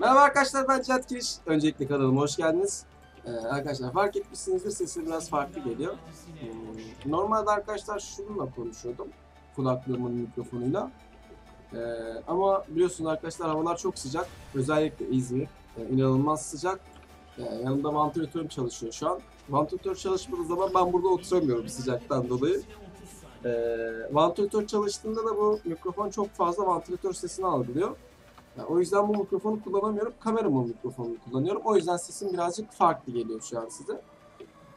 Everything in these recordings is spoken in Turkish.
Merhaba arkadaşlar ben Cihat Kiriş. Öncelikle kanalıma hoş geldiniz. Ee, arkadaşlar fark etmişsinizdir sesim biraz farklı geliyor. Hmm, normalde arkadaşlar şununla konuşuyordum. Kulaklığımın mikrofonuyla. Ee, ama biliyorsunuz arkadaşlar havalar çok sıcak. Özellikle İzmir. Ee, inanılmaz sıcak. Ee, yanımda vantilatörüm çalışıyor şu an. Vantilatör çalışmadığı zaman ben burada oturamıyorum sıcaktan dolayı. Ee, vantilatör çalıştığında da bu mikrofon çok fazla vantilatör sesini algılıyor. Yani o yüzden bu mikrofonu kullanamıyorum. Kameramın mikrofonunu kullanıyorum. O yüzden sesim birazcık farklı geliyor şu an size.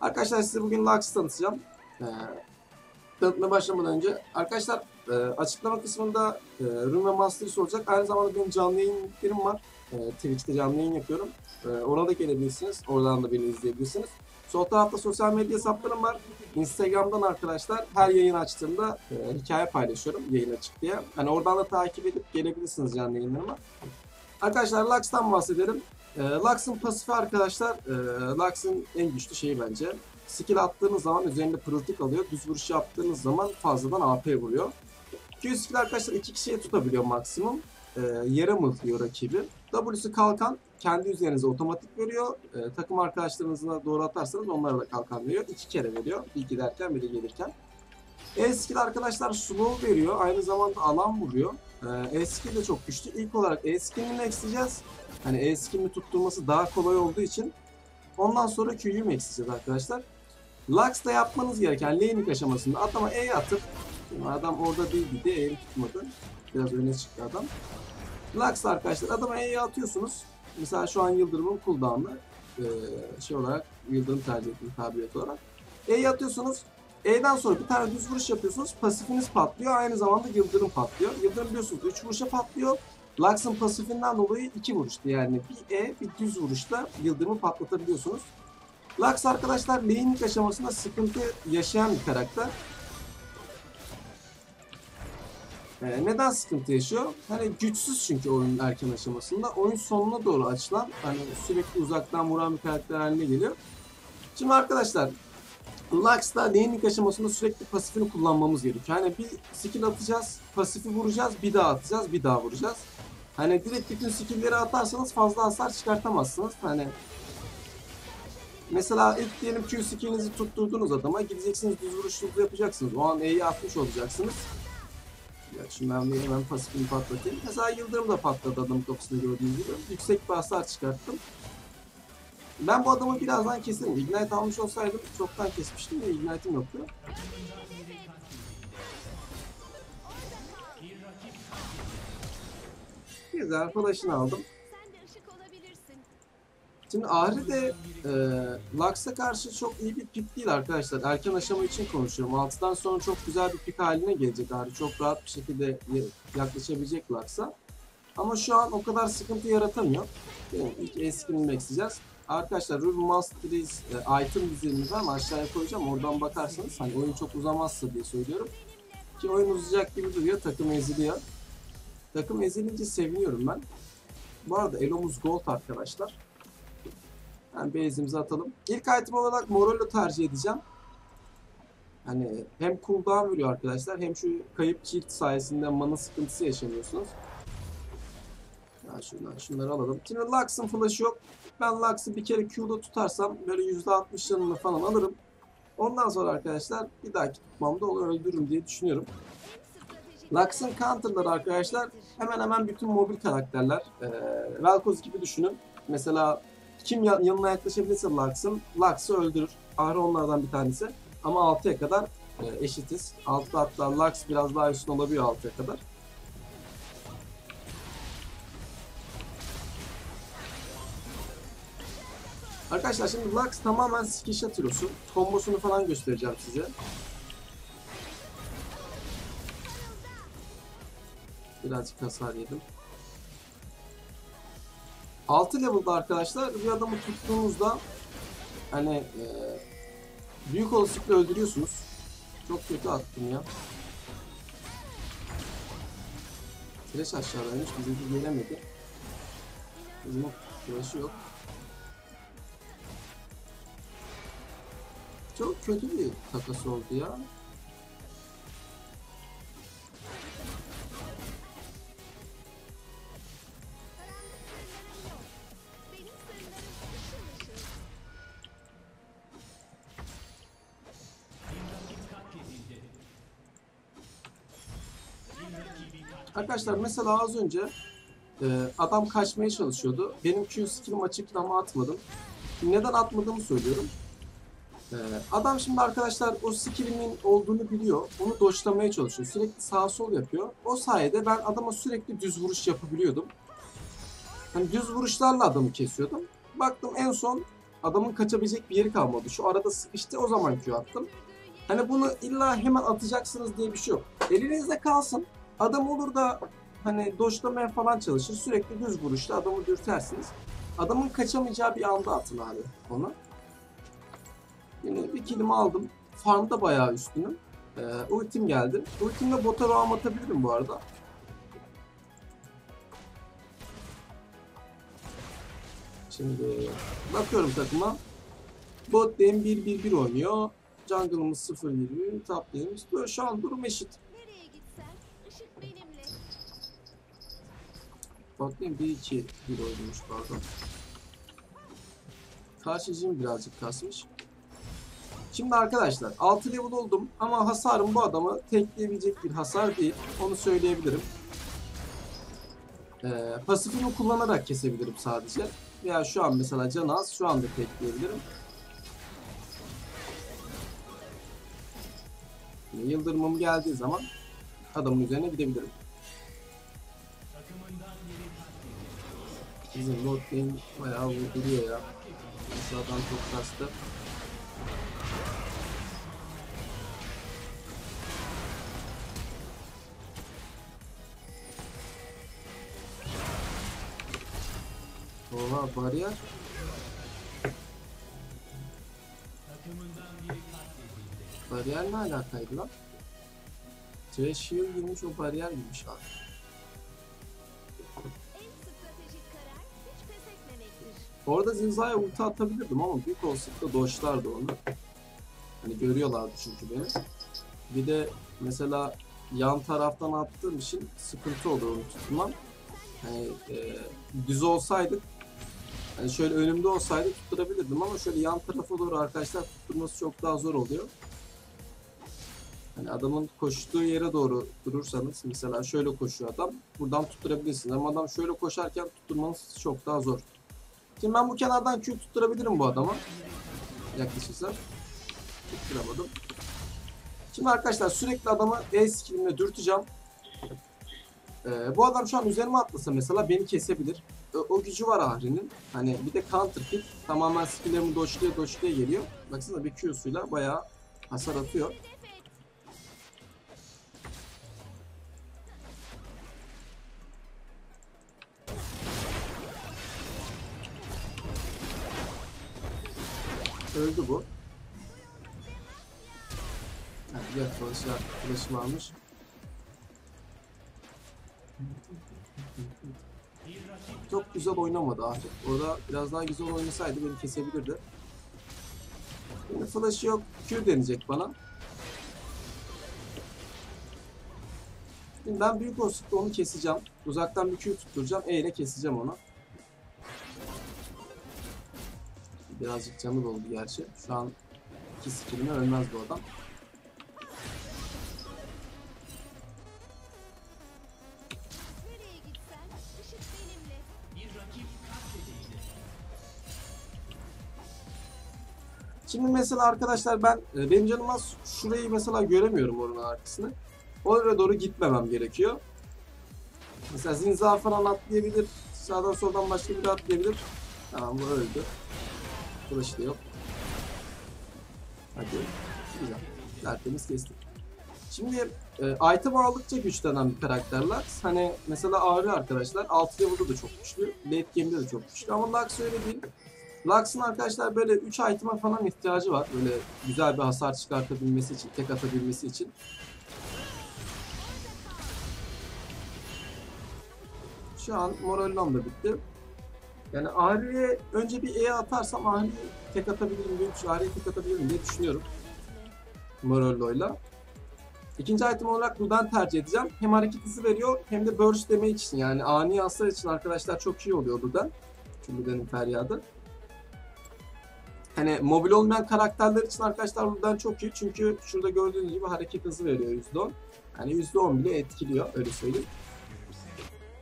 Arkadaşlar size bugün Lux tanıtacağım. Ee, tanıtmaya başlamadan önce arkadaşlar e, açıklama kısmında e, Room ve Masters olacak. Aynı zamanda benim canlı yayınlarım var. E, Twitch'te canlı yayın yapıyorum. E, ona da gelebilirsiniz. Oradan da beni izleyebilirsiniz. Sol tarafta sosyal medya hesaplarım var. Instagram'dan arkadaşlar her yayın açtığımda e, hikaye paylaşıyorum yayın açık diye. Hani oradan da takip edip gelebilirsiniz canlı yayınlarıma. Arkadaşlar Lux'tan bahsedelim. E, Lux'ın pasifi arkadaşlar, e, Lux'ın en güçlü şeyi bence. Skill attığınız zaman üzerinde pırıltı kalıyor. Düz vuruş yaptığınız zaman fazladan AP vuruyor. Q skill arkadaşlar iki kişiye tutabiliyor maksimum. E, yere mıhlıyor rakibi. W'su kalkan kendi üzerinize otomatik veriyor. E, takım arkadaşlarınızla doğru atarsanız onlara da kalkan veriyor. İki kere veriyor. Bir giderken biri gelirken. E-skill arkadaşlar slow veriyor. Aynı zamanda alan vuruyor. E, E-skill de çok güçlü. İlk olarak E-skill'ini maxleyeceğiz. Hani E-skill'ini tutturması daha kolay olduğu için. Ondan sonra Q'yu maxleyeceğiz arkadaşlar. Lux'ta yapmanız gereken laning aşamasında adama E atıp adam orada değildi diye E'yi tutmadı. Biraz öne çıktı adam. Lux arkadaşlar adama E'yi atıyorsunuz. Mesela şu an Yıldırım'ın cooldown'ı e, şey olarak Yıldırım tercih ettiğim kabiliyet olarak. E'yi atıyorsunuz. E'den sonra bir tane düz vuruş yapıyorsunuz. Pasifiniz patlıyor. Aynı zamanda Yıldırım patlıyor. Yıldırım biliyorsunuz 3 vuruşa patlıyor. Lux'ın pasifinden dolayı 2 vuruştu. Yani bir E bir düz vuruşta Yıldırım'ı patlatabiliyorsunuz. Lux arkadaşlar laning aşamasında sıkıntı yaşayan bir karakter. Ee, neden sıkıntı yaşıyor? Hani güçsüz çünkü oyunun erken aşamasında. Oyun sonuna doğru açılan, hani sürekli uzaktan vuran bir karakter haline geliyor. Şimdi arkadaşlar, Lux'ta laning aşamasında sürekli pasifini kullanmamız gerekiyor. Hani bir skill atacağız, pasifi vuracağız, bir daha atacağız, bir daha vuracağız. Hani direkt bütün skill'leri atarsanız fazla hasar çıkartamazsınız. Hani Mesela ilk diyelim Q skill'inizi tutturdunuz adama, gideceksiniz düz vuruşunuzu yapacaksınız. O an E'yi atmış olacaksınız. Ya ben bir hemen pasifini patlatayım. Mesela Yıldırım da patladı adamın kafasını gördüğünüz gibi. Yüksek bir hasar çıkarttım. Ben bu adamı birazdan keserim. Ignite almış olsaydım çoktan kesmiştim de Ignite'im yoktu. Güzel flash'ını aldım. Şimdi Ahri de e, Lux'a karşı çok iyi bir pik değil arkadaşlar. Erken aşama için konuşuyorum. 6'dan sonra çok güzel bir pik haline gelecek Ahri. Çok rahat bir şekilde ya- yaklaşabilecek Lux'a. Ama şu an o kadar sıkıntı yaratamıyor. Yani ilk bekleyeceğiz. Arkadaşlar Ruby Masteries e, item dizilimiz var ama aşağıya koyacağım. Oradan bakarsanız hani oyun çok uzamazsa diye söylüyorum. Ki oyun uzayacak gibi duruyor. Takım eziliyor. Takım ezilince seviniyorum ben. Bu arada Elomuz Gold arkadaşlar. Yani base'imizi atalım. İlk item olarak Morello tercih edeceğim. Hani hem cooldown veriyor arkadaşlar hem şu kayıp çift sayesinde mana sıkıntısı yaşamıyorsunuz. Ya şundan şunları alalım. Şimdi Lux'ın flash'ı yok. Ben Lux'ı bir kere Q'da tutarsam böyle %60 canını falan alırım. Ondan sonra arkadaşlar bir dahaki tutmamda onu öldürürüm diye düşünüyorum. Lux'ın counter'ları arkadaşlar hemen hemen bütün mobil karakterler. Ee, Vel'Koz gibi düşünün. Mesela kim ya- yanına yaklaşabilirse Lux'ın Lux'ı öldürür. Ahri onlardan bir tanesi. Ama 6'ya kadar e, eşitiz. 6 hatta Lux biraz daha üstün olabiliyor 6'ya kadar. Arkadaşlar şimdi Lux tamamen skill shot. Kombosunu falan göstereceğim size. Birazcık hasar yedim. 6 level'da arkadaşlar bir adamı tuttuğunuzda hani e, büyük olasılıkla öldürüyorsunuz. Çok kötü attım ya. Flash aşağıdaymış. Bizimki gelemedi. Bizim flash'ı yok. Çok kötü bir takas oldu ya. Arkadaşlar mesela az önce e, adam kaçmaya çalışıyordu. Benim Q skillim açıktı ama atmadım. Neden atmadığımı söylüyorum. E, adam şimdi arkadaşlar o skillimin olduğunu biliyor. Onu doşlamaya çalışıyor. Sürekli sağ sol yapıyor. O sayede ben adama sürekli düz vuruş yapabiliyordum. Hani düz vuruşlarla adamı kesiyordum. Baktım en son adamın kaçabilecek bir yeri kalmadı. Şu arada sıkıştı o zaman Q attım. Hani bunu illa hemen atacaksınız diye bir şey yok. Elinizde kalsın. Adam olur da hani doşlamaya falan çalışır. Sürekli düz vuruşla adamı dürtersiniz. Adamın kaçamayacağı bir anda atın abi onu. Yine bir kilimi aldım. Farmda bayağı üstünüm. Ee, ultim geldi. Ultimle bota roam atabilirim bu arada. Şimdi bakıyorum takıma. Bot lane 1-1-1 oynuyor. Jungle'ımız 0-20, top lane'imiz. Böyle şu an durum eşit. Bot lane 1-2-1 oynuyormuş pardon. Karşıcım birazcık kasmış. Şimdi arkadaşlar 6 level oldum ama hasarım bu adamı tekleyebilecek bir hasar değil. Onu söyleyebilirim. Ee, pasifimi kullanarak kesebilirim sadece. Veya şu an mesela canı az şu anda tekleyebilirim. Yıldırımım geldiği zaman adamın üzerine gidebilirim. Bizim bot lane bayağı vurduruyor ya. Aşağıdan çok kastı. Oha bariyer. Bariyer ne alakaydı lan? C shield girmiş o bariyer girmiş abi. Orada Zinza'ya ulti atabilirdim ama büyük olasılıkla doşlardı onu. Hani görüyorlardı çünkü beni. Bir de mesela yan taraftan attığım için sıkıntı olur onu tutmam. Hani e, düz olsaydık hani şöyle önümde olsaydı tutturabilirdim ama şöyle yan tarafa doğru arkadaşlar tutturması çok daha zor oluyor. Hani adamın koştuğu yere doğru durursanız mesela şöyle koşuyor adam buradan tutturabilirsiniz ama adam şöyle koşarken tutturmanız çok daha zor. Şimdi ben bu kenardan Q tutturabilirim bu adama. Yaklaşırsa. Tutturamadım. Şimdi arkadaşlar sürekli adamı E skillimle dürteceğim. Ee, bu adam şu an üzerime atlasa mesela beni kesebilir. O, o gücü var Ahri'nin. Hani bir de counter pick. Tamamen skilllerimi doçluya doçluya geliyor. Baksana bir Q'suyla bayağı hasar atıyor. Öldü bu. Hadi gel flash'ı flash'ımı almış. Çok güzel oynamadı Ahri. Orada biraz daha güzel oynasaydı beni kesebilirdi. Şimdi flash'ı yok. Q deneyecek bana. Şimdi ben büyük olasılıkla onu keseceğim. Uzaktan bir Q tutturacağım. E ile keseceğim onu. Birazcık canı doldu gerçi. Şu an iki skilline ölmez bu adam. Şimdi mesela arkadaşlar ben e, benim canım az şurayı mesela göremiyorum oranın arkasını. Oraya doğru gitmemem gerekiyor. Mesela Zinza falan atlayabilir. Sağdan soldan başka biri atlayabilir. Tamam bu öldü. Flash'ı da yok. Hadi. Güzel. Tertemiz kestik. Şimdi e, item aldıkça güçlenen karakterler. Hani mesela Ağrı arkadaşlar 6 level'da da çok güçlü. Late game'de de çok güçlü. Ama Lux öyle değil. Lux'ın arkadaşlar böyle 3 item'a falan ihtiyacı var. Böyle güzel bir hasar çıkartabilmesi için, tek atabilmesi için. Şu an Morellon da bitti. Yani Ahri'ye önce bir E atarsam Ahri'yi tek atabilirim diye, Ahri'yi tek atabilirim diye düşünüyorum. Morello'yla. İkinci item olarak Luden tercih edeceğim. Hem hareket hızı veriyor hem de burst damage için yani ani hasar için arkadaşlar çok iyi oluyor Luden. Çünkü feryadı. Hani mobil olmayan karakterler için arkadaşlar Luden çok iyi çünkü şurada gördüğünüz gibi hareket hızı veriyor %10. Yani %10 bile etkiliyor öyle söyleyeyim.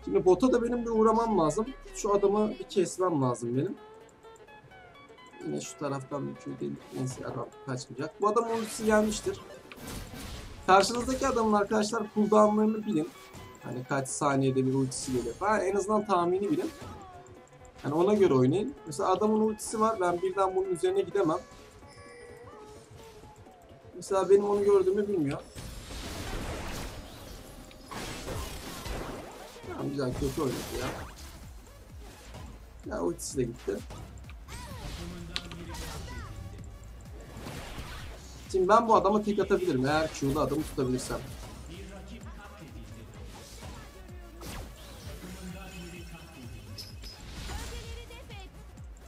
Şimdi bota da benim bir uğramam lazım. Şu adamı bir kesmem lazım benim. Yine şu taraftan bir köy değil. Neyse adam kaçmayacak. Bu adam ultisi gelmiştir. Karşınızdaki adamın arkadaşlar cooldownlarını bilin. Hani kaç saniyede bir ultisi geliyor falan. En azından tahmini bilin. Yani ona göre oynayın. Mesela adamın ultisi var. Ben birden bunun üzerine gidemem. Mesela benim onu gördüğümü bilmiyor. Güzel kötü oynadı ya. Ya ultisi de gitti. Şimdi ben bu adama tek atabilirim eğer Q'lu adamı tutabilirsem.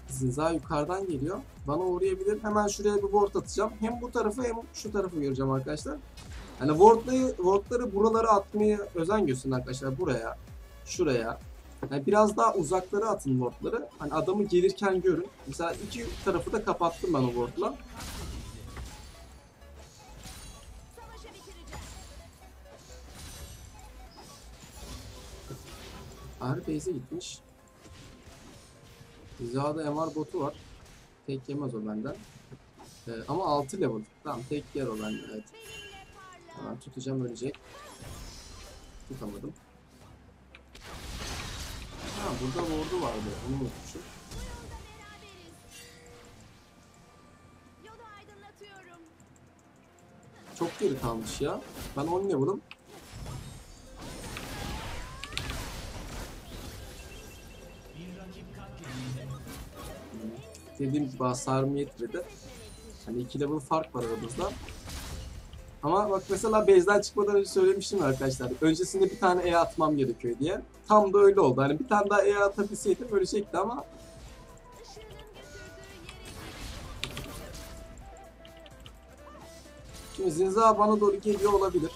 Zinza yukarıdan geliyor. Bana uğrayabilir. Hemen şuraya bir ward atacağım. Hem bu tarafı hem şu tarafı göreceğim arkadaşlar. Hani wardları, wardları buralara atmaya özen gösterin arkadaşlar. Buraya, şuraya. Yani biraz daha uzaklara atın wardları. Hani adamı gelirken görün. Mesela iki tarafı da kapattım ben o wardla. Ağrı base'e gitmiş. Ziya'da MR botu var. Tek yemez o benden. Ee, ama 6 level. Tamam tek yer o benden evet. Hemen tutacağım ölecek. Tutamadım. Burada ward'u vardı. Onu unutmuşum. Çok geri kalmış ya. Ben 10 level'ım. Hmm. Dediğim gibi hasarımı yetirdi. Hani 2 level fark var aramızda. Ama bak mesela base'den çıkmadan önce söylemiştim arkadaşlar. Öncesinde bir tane E atmam gerekiyor diye. Tam da öyle oldu. Hani bir tane daha E atabilseydim ölecekti ama Şimdi Zinza bana doğru geliyor olabilir.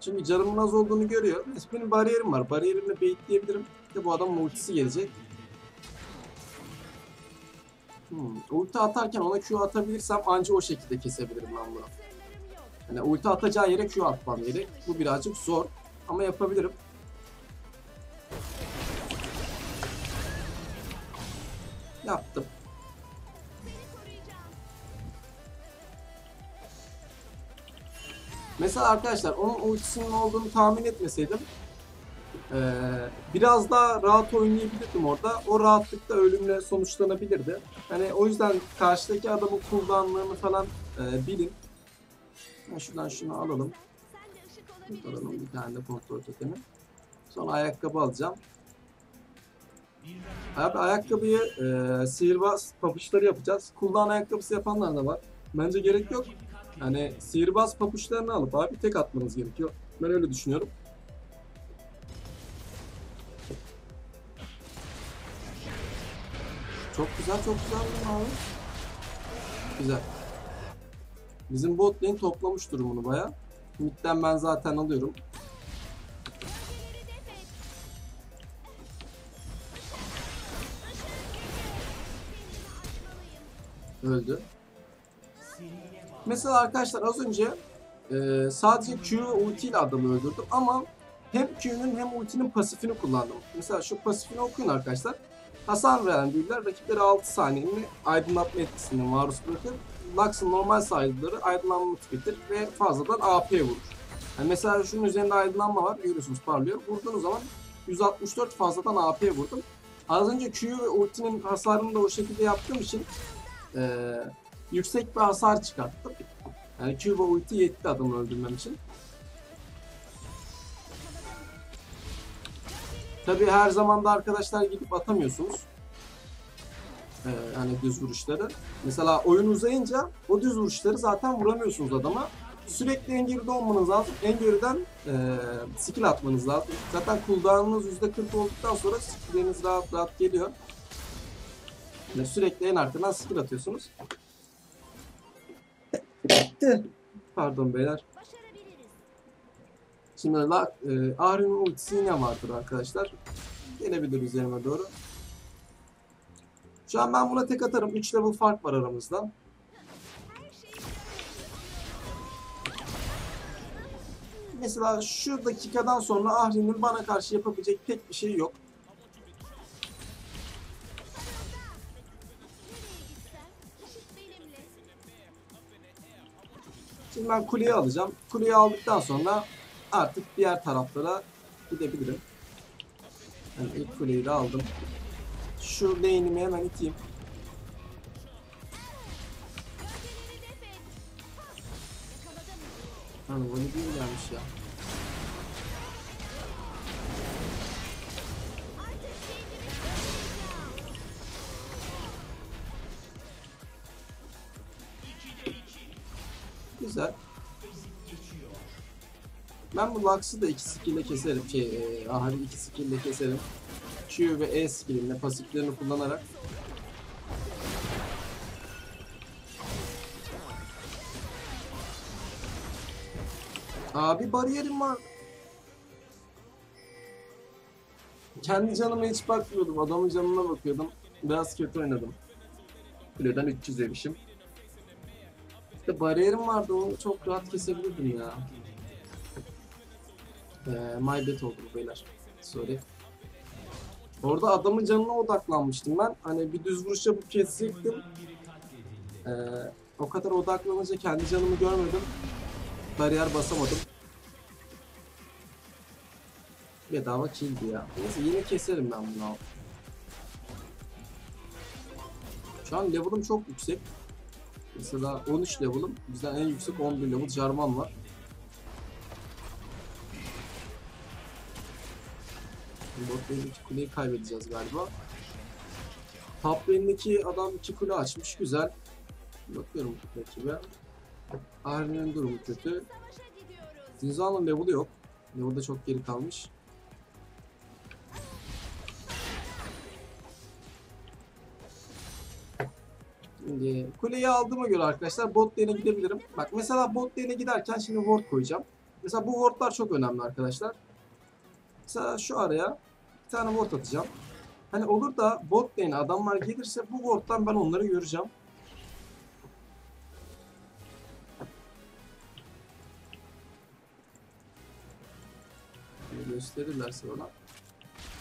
Çünkü canımın az olduğunu görüyor. Neyse benim bariyerim var. Bariyerimle baitleyebilirim. Bir de bu adamın ultisi gelecek. Hmm. Ulti atarken ona Q atabilirsem anca o şekilde kesebilirim ben bunu. Yani ulti atacağı yere Q atmam gerek. Bu birazcık zor ama yapabilirim. Yaptım. Mesela arkadaşlar onun ultisinin olduğunu tahmin etmeseydim eee, biraz daha rahat oynayabilirdim orada. O rahatlıkta ölümle sonuçlanabilirdi. Hani o yüzden karşıdaki adamın cooldownlarını falan eee, bilin. Şuradan şunu alalım. Alalım bir tane de kontrol totemi. Sonra ayakkabı alacağım. Abi ayakkabıyı eee sihirbaz papuçları yapacağız. Cooldown ayakkabısı yapanlar da var. Bence gerek yok. Hani sihirbaz papuçlarını alıp abi tek atmanız gerekiyor. Ben öyle düşünüyorum. Çok güzel, çok güzel değil abi? Güzel. Bizim bot lane toplamış durumunu baya. Mid'den ben zaten alıyorum. Öldü. Mesela arkadaşlar az önce e, sadece Q ulti ile adamı öldürdüm ama hem Q'nun hem ultinin pasifini kullandım. Mesela şu pasifini okuyun arkadaşlar. Hasar veren büyüler rakipleri 6 saniyenin aydınlatma etkisine maruz bırakır. Lux'ın normal sayıları aydınlanma tüketir ve fazladan AP vurur. Yani mesela şunun üzerinde aydınlanma var. Görüyorsunuz parlıyor. Vurduğunuz zaman 164 fazladan AP vurdum. Az önce Q ve ultinin hasarını da o şekilde yaptığım için eee yüksek bir hasar çıkarttım. Yani Q ve ulti yetti adamı öldürmem için. Tabi her zaman da arkadaşlar gidip atamıyorsunuz. Ee, hani düz vuruşları. Mesela oyun uzayınca o düz vuruşları zaten vuramıyorsunuz adama. Sürekli en geride olmanız lazım. En geriden e, skill atmanız lazım. Zaten cooldown'ınız %40 olduktan sonra skill'leriniz rahat rahat geliyor. Yani sürekli en arkadan skill atıyorsunuz. Pardon beyler. Şimdi la, e, Ahri'nin ultisi yine vardır arkadaşlar. Gelebilir üzerime doğru. Şu an ben buna tek atarım. 3 level fark var aramızda. Mesela şu dakikadan sonra Ahri'nin bana karşı yapabilecek pek bir şey yok. Şimdi ben kuleyi alacağım. Kuleyi aldıktan sonra artık diğer taraflara gidebilirim. Yani ilk kuleyi de aldım. Şu lane'imi hemen iteyim. Hani bunu değil gelmiş ya. Güzel. Ben bu Lux'ı da iki skill'le keserim. Şey, e, Ahri iki skill'le keserim. Q ve E skill'imle pasiflerini kullanarak. Abi bariyerim var. Kendi canıma hiç bakmıyordum. Adamın canına bakıyordum. Biraz kötü oynadım. Kuleden 300 yemişim. İşte bariyerim vardı onu çok rahat kesebilirdim ya. Ee, my bad oldu bu beyler. Sorry. Orada adamın canına odaklanmıştım ben. Hani bir düz vuruş yapıp kesecektim. Ee, o kadar odaklanınca kendi canımı görmedim. Bariyer basamadım. Bedava killdi ya. Neyse yine keserim ben bunu. Şu an level'ım çok yüksek. Mesela 13 level'ım. Bizden en yüksek 11 level Jarvan var. Bot lane'deki kuleyi kaybedeceğiz galiba. Top lane'deki adam iki kule açmış. Güzel. Bakıyorum rakibe. Ahri'nin durumu kötü. Zinza'nın level'ı yok. Level'da çok geri kalmış. Şimdi kuleyi aldığıma göre arkadaşlar bot lane'e gidebilirim. Bak mesela bot lane'e giderken şimdi ward koyacağım. Mesela bu wardlar çok önemli arkadaşlar. Mesela şu araya bir tane ward atacağım. Hani olur da bot lane'e adamlar gelirse bu ward'dan ben onları göreceğim. Gösterirlerse bana.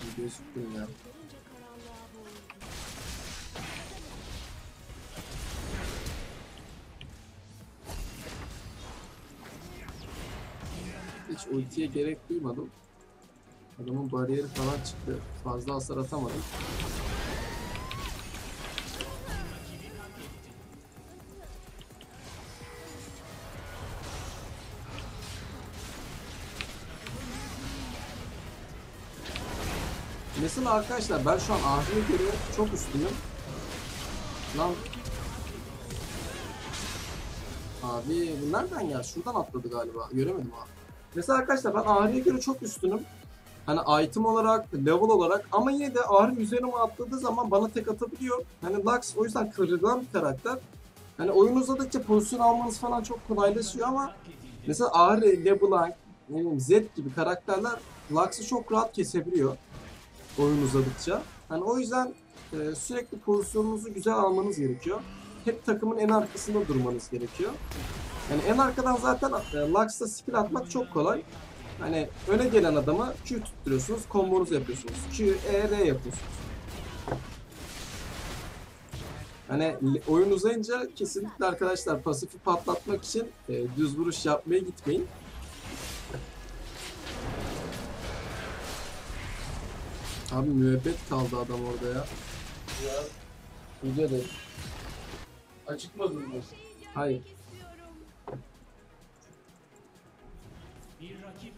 Bir gözüktüm ya. Yeterince karanlığa boğuldum. Hiç ultiye gerek duymadım. Adamın bariyeri falan çıktı. Fazla hasar atamadım. Mesela arkadaşlar ben şu an Ahri'ye göre çok üstünüm. Lan Abi bu nereden geldi? Şuradan atladı galiba. Göremedim abi. Mesela arkadaşlar ben Ahri'ye göre çok üstünüm. Hani item olarak, level olarak ama yine de Ahri üzerime atladığı zaman bana tek atabiliyor. Hani Lux o yüzden kırılgan bir karakter. Hani oyun uzadıkça pozisyon almanız falan çok kolaylaşıyor ama mesela Ahri, LeBlanc, ne bileyim Zed gibi karakterler Lux'ı çok rahat kesebiliyor oyun uzadıkça. Hani o yüzden e, sürekli pozisyonunuzu güzel almanız gerekiyor. Hep takımın en arkasında durmanız gerekiyor. Yani en arkadan zaten e, Lux'ta skill atmak çok kolay. Hani öne gelen adama Q tutturuyorsunuz, kombonuzu yapıyorsunuz. Q, E, R yapıyorsunuz. Hani oyun uzayınca kesinlikle arkadaşlar pasifi patlatmak için e, düz vuruş yapmaya gitmeyin. Abi müebbet kaldı adam orada ya. Ya. Video değil. Acıkmadın mı? Her şeyi görmek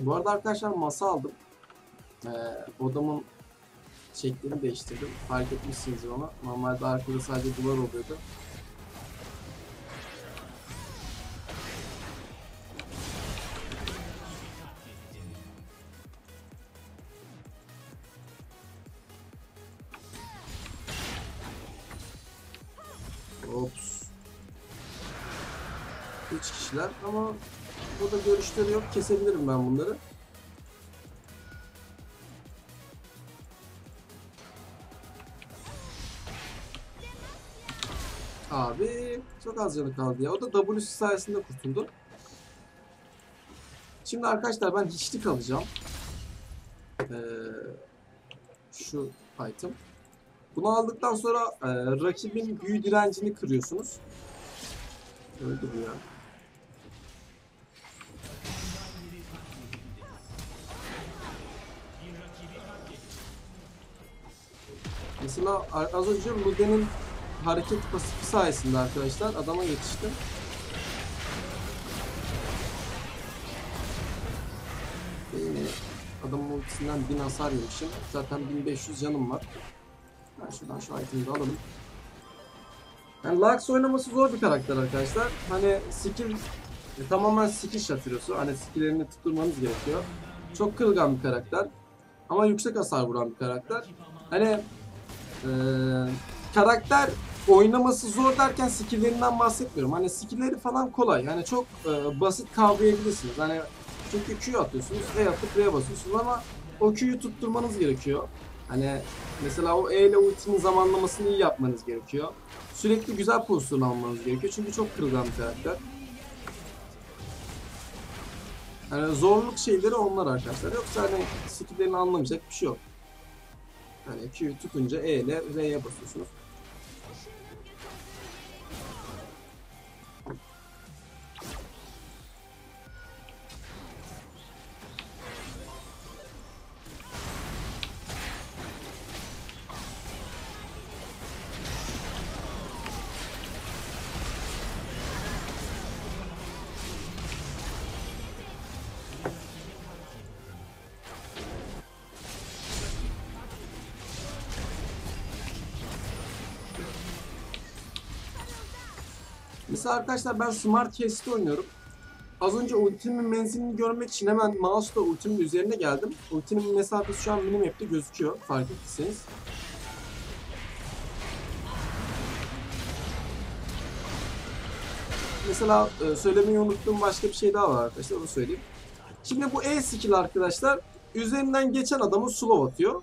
Bu arada arkadaşlar masa aldım. Ee, odamın şeklini değiştirdim. Fark etmişsiniz onu. Normalde arkada sadece duvar oluyordu. Görüşleri yok. Kesebilirim ben bunları. Abi çok az canı kaldı ya. O da W'si sayesinde kurtuldu. Şimdi arkadaşlar ben hiçlik alacağım. Ee, şu item. Bunu aldıktan sonra e, rakibin büyü direncini kırıyorsunuz. Öldü bu ya. Mesela az önce Luden'in hareket pasifi sayesinde arkadaşlar adama yetiştim. Yine adamın ultisinden 1000 hasar yemişim. Zaten 1500 canım var. Ben şuradan şu item'i de alalım. Yani Lux oynaması zor bir karakter arkadaşlar. Hani skill e, tamamen skill şatırıyorsu. Hani skilllerini tutturmanız gerekiyor. Çok kırılgan bir karakter. Ama yüksek hasar vuran bir karakter. Hani eee, karakter oynaması zor derken skill'lerinden bahsetmiyorum. Hani skill'leri falan kolay. Hani çok e, basit kavrayabilirsiniz. Hani çünkü Q atıyorsunuz, E atıp R'ye basıyorsunuz ama o Q'yu tutturmanız gerekiyor. Hani mesela o E ile ultinin zamanlamasını iyi yapmanız gerekiyor. Sürekli güzel pozisyon almanız gerekiyor çünkü çok kırılgan bir karakter. Yani zorluk şeyleri onlar arkadaşlar. Yoksa hani skill'lerini anlamayacak bir şey yok. Hani Q'yu tutunca E ile R'ye basıyorsunuz. Mesela arkadaşlar ben Smart Cast'i oynuyorum. Az önce ultimin menzilini görmek için hemen mouse'la ultimin üzerine geldim. Ultinin mesafesi şu an minimap'te gözüküyor fark ettiyseniz. Mesela e, söylemeyi unuttuğum başka bir şey daha var arkadaşlar onu söyleyeyim. Şimdi bu E skill arkadaşlar üzerinden geçen adamı slow atıyor.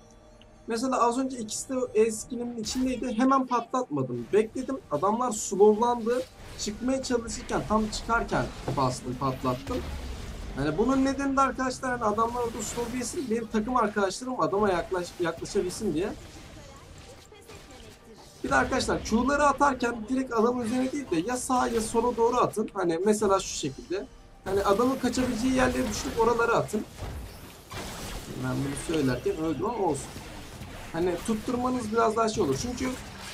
Mesela az önce ikisi de E skillimin içindeydi. Hemen patlatmadım. Bekledim. Adamlar slowlandı. Çıkmaya çalışırken tam çıkarken bastım patlattım. Yani bunun nedeni de arkadaşlar hani adamlar orada slow yesin. Benim takım arkadaşlarım adama yaklaş, yaklaşabilsin diye. Bir de arkadaşlar Q'ları atarken direkt adamın üzerine değil de ya sağa ya sola doğru atın. Hani mesela şu şekilde. Hani adamın kaçabileceği yerleri düşünüp oralara atın. Ben bunu söylerken öldüm ama olsun. Hani tutturmanız biraz daha şey olur. Çünkü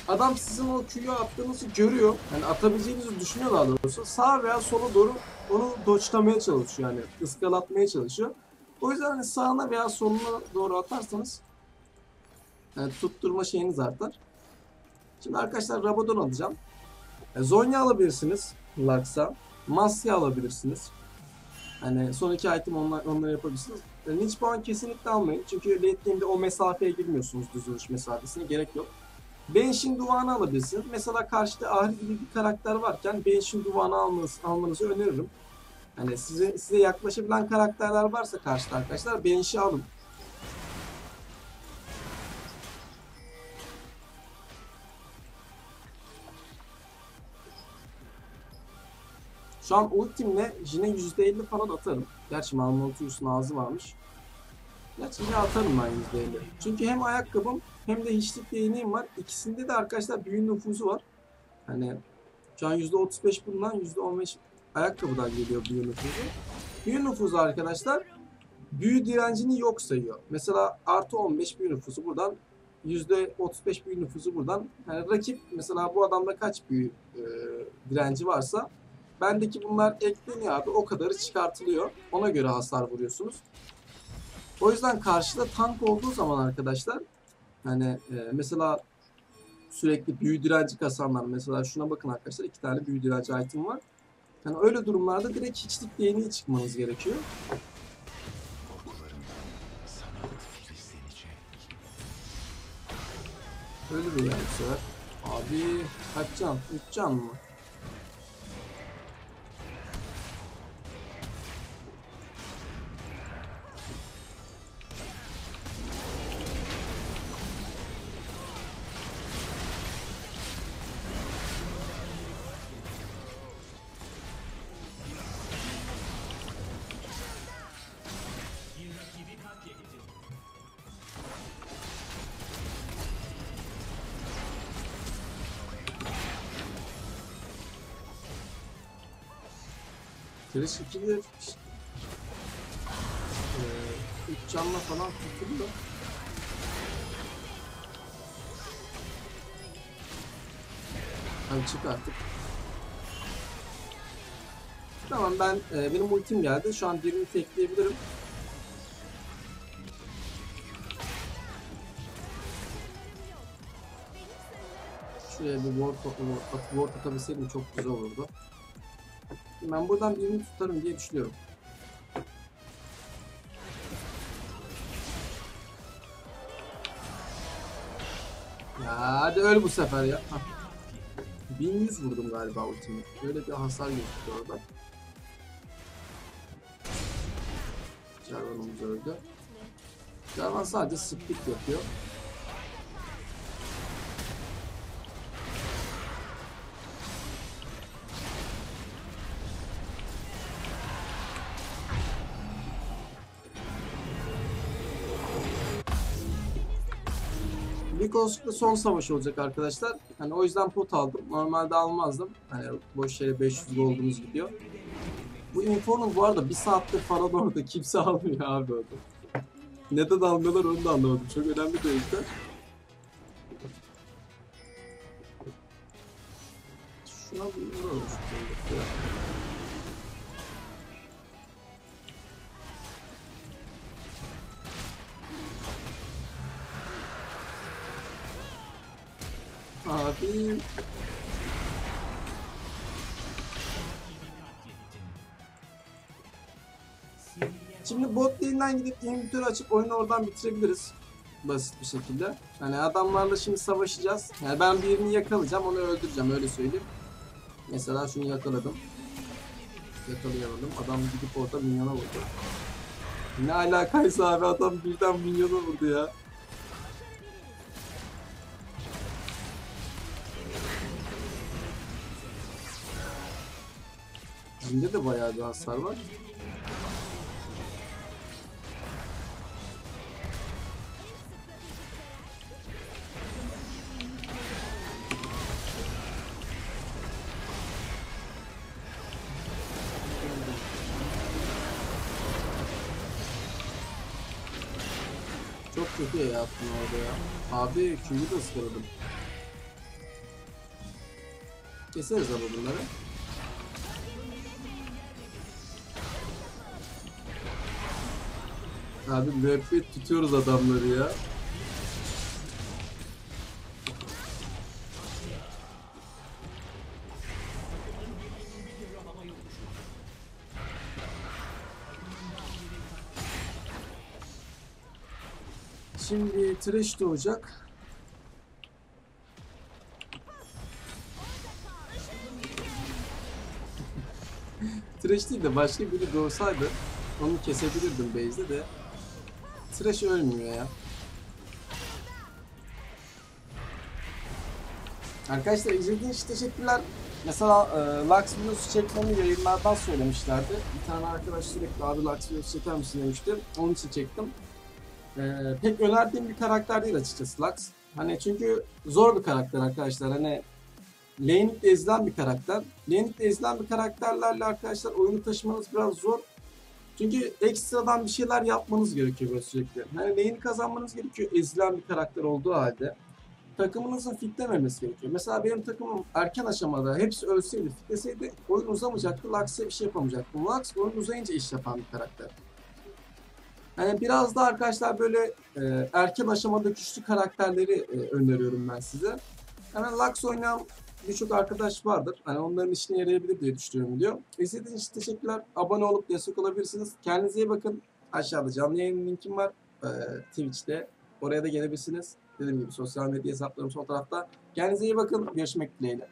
adam sizin o Q'yu attığınızı görüyor. Yani atabileceğinizi düşünüyor daha doğrusu. Sağa veya sola doğru onu doçlamaya çalışıyor. Yani ıskalatmaya çalışıyor. O yüzden hani sağına veya soluna doğru atarsanız yani tutturma şeyiniz artar. Şimdi arkadaşlar Rabadon alacağım. E, Zonya alabilirsiniz. Lux'a. Masya alabilirsiniz. Hani son iki item onlar, onları yapabilirsiniz. Niche puan kesinlikle almayın. Çünkü late o mesafeye girmiyorsunuz düz vuruş mesafesine. Gerek yok. Bench'in duvağını alabilirsiniz. Mesela karşıda Ahri gibi bir karakter varken Bench'in duvağını almanız, almanızı öneririm. Hani size, size yaklaşabilen karakterler varsa karşıda arkadaşlar Bench'i alın. Şu an ultimle yine %50 falan atarım. Gerçi Malmoltius'un ağzı varmış. Gerçi yine atarım ben %50. Çünkü hem ayakkabım hem de hiçlik değneğim var. İkisinde de arkadaşlar büyü nüfuzu var. Hani şu an %35 bundan %15 ayakkabıdan geliyor büyü nüfuzu. Büyü nüfuzu arkadaşlar büyü direncini yok sayıyor. Mesela artı 15 büyü nüfuzu buradan %35 büyü nüfuzu buradan. Yani rakip mesela bu adamda kaç büyü e, direnci varsa bendeki bunlar ekleniyor abi o kadarı çıkartılıyor. Ona göre hasar vuruyorsunuz. O yüzden karşıda tank olduğu zaman arkadaşlar hani e, mesela sürekli büyü direnci kasanlar mesela şuna bakın arkadaşlar iki tane büyü direnci item var. Yani öyle durumlarda direkt hiçlik değneği çıkmanız gerekiyor. Öyle bir yani. Abi kaç can? 3 can mı? Kırış 2'dir. Ee, 3 canla falan tutuluyor. Hadi çık artık. Tamam ben e, benim ultim geldi. Şu an birini tekleyebilirim. Şuraya bir ward, ward, ward atabilseydim çok güzel olurdu. Ben buradan birini tutarım diye düşünüyorum. Ya hadi öl bu sefer ya. Hah. 1100 vurdum galiba ultimi. Böyle bir hasar gözüktü orada. Jarvan'ımız öldü. Jarvan sadece split yapıyor. Vikos'ta son savaş olacak arkadaşlar. Hani o yüzden pot aldım. Normalde almazdım. Hani boş yere 500 gold'umuz gidiyor. Bu Inferno bu arada bir saattir falan orada kimse almıyor abi orada. Neden almıyorlar onu da anlamadım. Çok önemli bir yüzden. Şuna bir Abi. Şimdi bot lane'den gidip inhibitör açıp oyunu oradan bitirebiliriz. Basit bir şekilde. Hani adamlarla şimdi savaşacağız. Yani ben birini yakalayacağım, onu öldüreceğim öyle söyleyeyim. Mesela şunu yakaladım. Yakalayamadım. Adam gidip orada minyona vurdu. Ne alakaysa abi adam birden minyona vurdu ya. Cinde de bayağı bir hasar var. Çok kötü ya yaptın orada ya. Abi Q'yu da ıskaladım. Keseriz ama bunları. Abi müebbet tutuyoruz adamları ya. Şimdi trash doğacak. trash değil de başka biri doğsaydı onu kesebilirdim base'de de. Trash ölmüyor ya. Arkadaşlar izlediğiniz için teşekkürler. Mesela e, Lux videosu çekmemi yayınlardan söylemişlerdi. Bir tane arkadaş sürekli abi Lux videosu çeker misin demişti. Onun için çektim. E, pek önerdiğim bir karakter değil açıkçası Lux. Hani çünkü zor bir karakter arkadaşlar. Hani lane'likle ezilen bir karakter. Lane'likle ezilen bir karakterlerle arkadaşlar oyunu taşımanız biraz zor. Çünkü ekstradan bir şeyler yapmanız gerekiyor böyle sürekli. Yani lane'i kazanmanız gerekiyor ezilen bir karakter olduğu halde. Takımınızın fitlememesi gerekiyor. Mesela benim takımım erken aşamada hepsi ölseydi, fitleseydi oyun uzamayacaktı. Lux'e bir şey yapamayacaktı. Lux oyun uzayınca iş yapan bir karakter. Yani biraz da arkadaşlar böyle e, erken aşamada güçlü karakterleri e, öneriyorum ben size. Yani Lux oynayan birçok arkadaş vardır. Hani onların işine yarayabilir diye düşünüyorum diyor. İzlediğiniz için teşekkürler. Abone olup destek olabilirsiniz. Kendinize iyi bakın. Aşağıda canlı yayın linkim var. Ee, Twitch'te. Oraya da gelebilirsiniz. Dediğim gibi sosyal medya hesaplarım sol tarafta. Kendinize iyi bakın. Görüşmek dileğiyle.